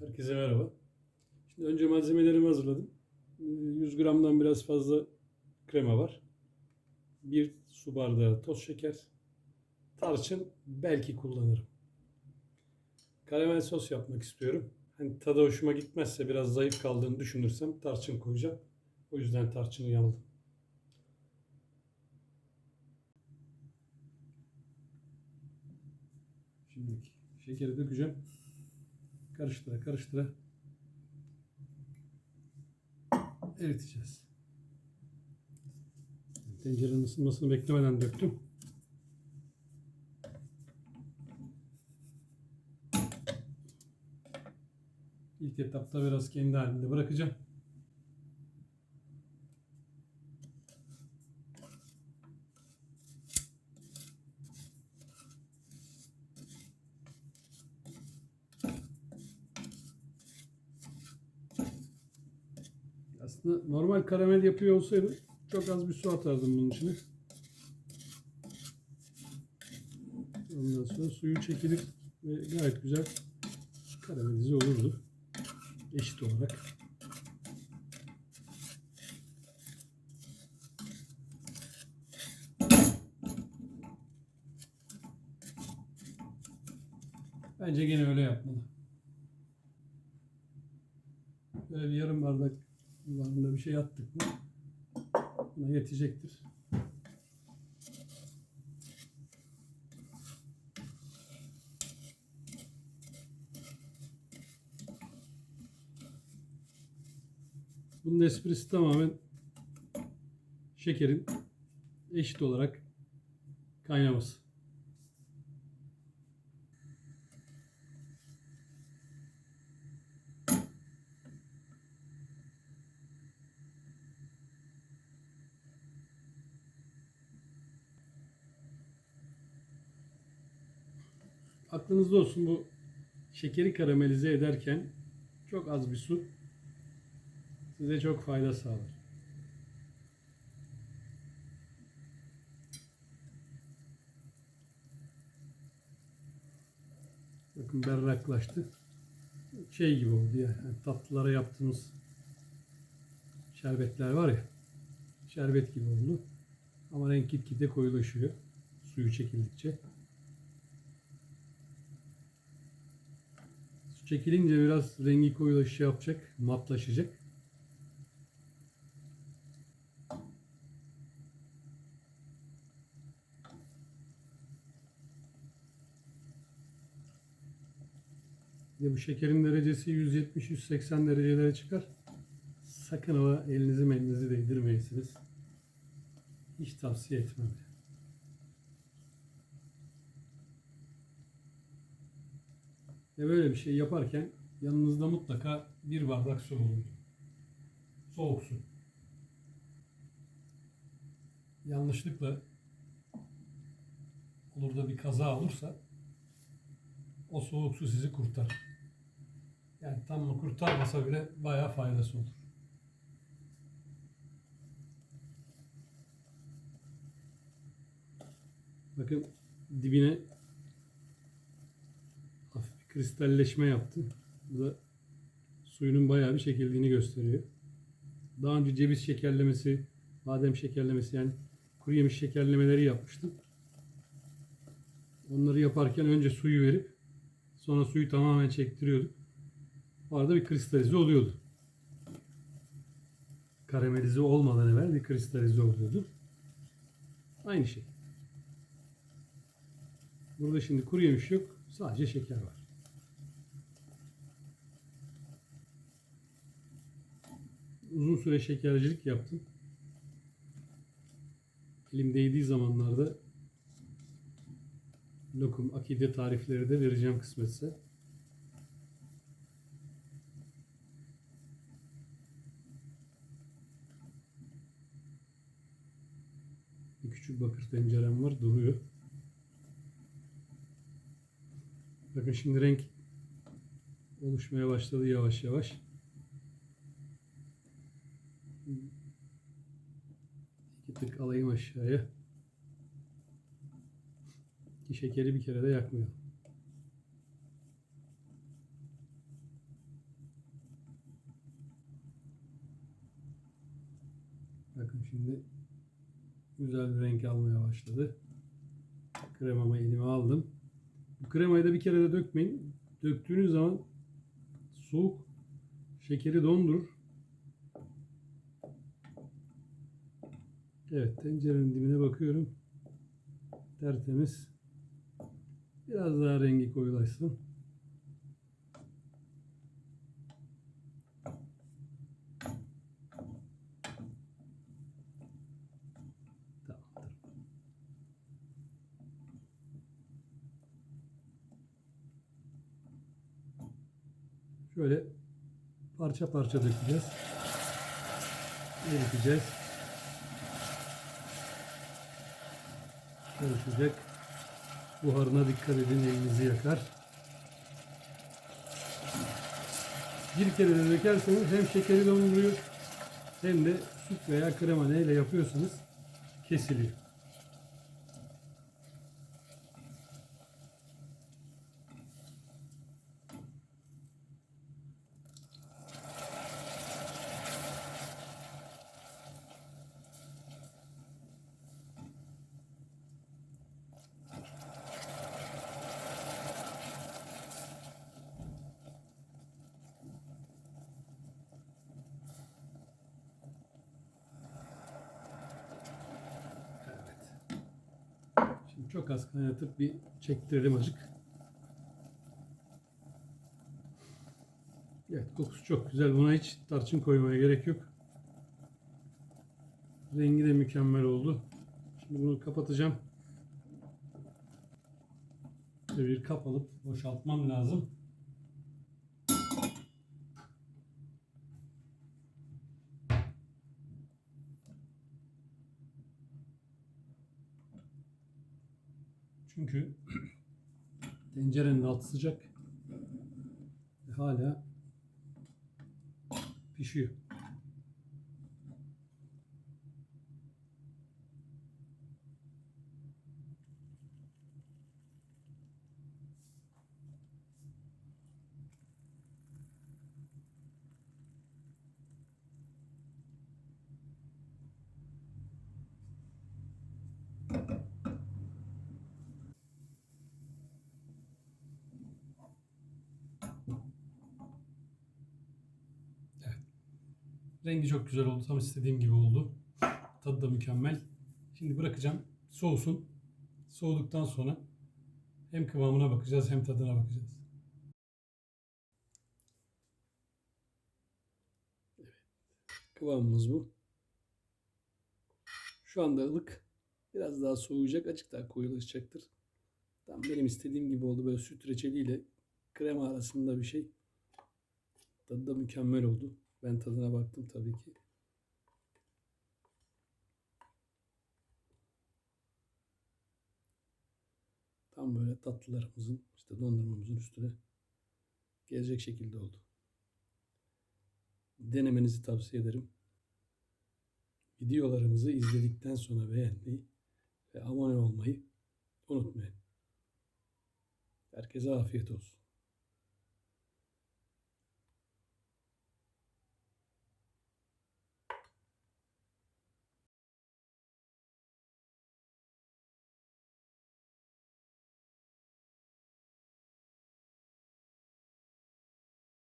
Herkese merhaba. Şimdi önce malzemelerimi hazırladım. Ee, 100 gramdan biraz fazla krema var. Bir su bardağı toz şeker. Tarçın belki kullanırım. Karamel sos yapmak istiyorum. Hani tadı hoşuma gitmezse biraz zayıf kaldığını düşünürsem tarçın koyacağım. O yüzden tarçını yanıldım. Şimdi şekeri dökeceğim. Karıştıra karıştıra eriteceğiz. Tencerenin ısınmasını beklemeden döktüm. İlk etapta biraz kendi halinde bırakacağım. Aslında normal karamel yapıyor olsaydım çok az bir su atardım bunun içine. Ondan sonra suyu çekilir ve gayet güzel karamelize olurdu. Eşit olarak. Bence gene öyle yapmalı. Böyle bir yarım bardak civarında bir şey attık mı buna yetecektir. Bunun esprisi tamamen şekerin eşit olarak kaynaması. Aklınızda olsun bu şekeri karamelize ederken çok az bir su size çok fayda sağlar. Bakın berraklaştı. Şey gibi oldu ya. Yani tatlılara yaptığımız şerbetler var ya. Şerbet gibi oldu. Ama renk gitgide koyulaşıyor. Suyu çekildikçe. Çekilince biraz rengi koyulaşış yapacak. Matlaşacak. De bu şekerin derecesi 170-180 derecelere çıkar. Sakın ola elinizi melinizi değdirmeyesiniz. Hiç tavsiye etmem. Ve böyle bir şey yaparken yanınızda mutlaka bir bardak su bulunur. Soğuk su. Yanlışlıkla olur da bir kaza olursa o soğuk su sizi kurtarır. Yani tam kurtarmasa bile bayağı faydası olur. Bakın dibine kristalleşme yaptı. Bu da suyunun bayağı bir çekildiğini gösteriyor. Daha önce ceviz şekerlemesi, badem şekerlemesi yani kuru yemiş şekerlemeleri yapmıştım. Onları yaparken önce suyu verip sonra suyu tamamen çektiriyorduk. O arada bir kristalize oluyordu. Karamelize olmadan evvel bir kristalize oluyordu. Aynı şey. Burada şimdi kuru yemiş yok. Sadece şeker var. Uzun süre şekercilik yaptım. Elim değdiği zamanlarda lokum, akide tarifleri de vereceğim kısmetse. Bir küçük bakır tencerem var, duruyor. Bakın şimdi renk oluşmaya başladı yavaş yavaş. İki tık alayım aşağıya. Ki şekeri bir kere de yakmıyor. Bakın şimdi güzel bir renk almaya başladı. Kremamı elime aldım. Bu kremayı da bir kere de dökmeyin. Döktüğünüz zaman soğuk şekeri dondur. Evet tencerenin dibine bakıyorum. Tertemiz. Biraz daha rengi koyulaşsın. Şöyle parça parça dökeceğiz. Eriteceğiz. Karışacak. Buharına dikkat edin elinizi yakar. Bir kere de dökerseniz hem şekeri donduruyor hem de süt veya krema neyle yapıyorsanız kesiliyor. Çok az kaynatıp bir çektirelim azıcık. Evet kokusu çok güzel. Buna hiç tarçın koymaya gerek yok. Rengi de mükemmel oldu. Şimdi bunu kapatacağım. Ve bir kap alıp boşaltmam lazım. Çünkü tencerenin altı sıcak ve hala pişiyor. Rengi çok güzel oldu. Tam istediğim gibi oldu. Tadı da mükemmel. Şimdi bırakacağım. Soğusun. Soğuduktan sonra hem kıvamına bakacağız hem tadına bakacağız. Kıvamımız bu. Şu anda ılık. Biraz daha soğuyacak. Azıcık daha koyulaşacaktır. Tam benim istediğim gibi oldu. Böyle süt reçeliyle krema arasında bir şey. Tadı da mükemmel oldu. Ben tadına baktım tabii ki. Tam böyle tatlılarımızın, işte dondurmamızın üstüne gelecek şekilde oldu. Denemenizi tavsiye ederim. Videolarımızı izledikten sonra beğenmeyi ve abone olmayı unutmayın. Herkese afiyet olsun.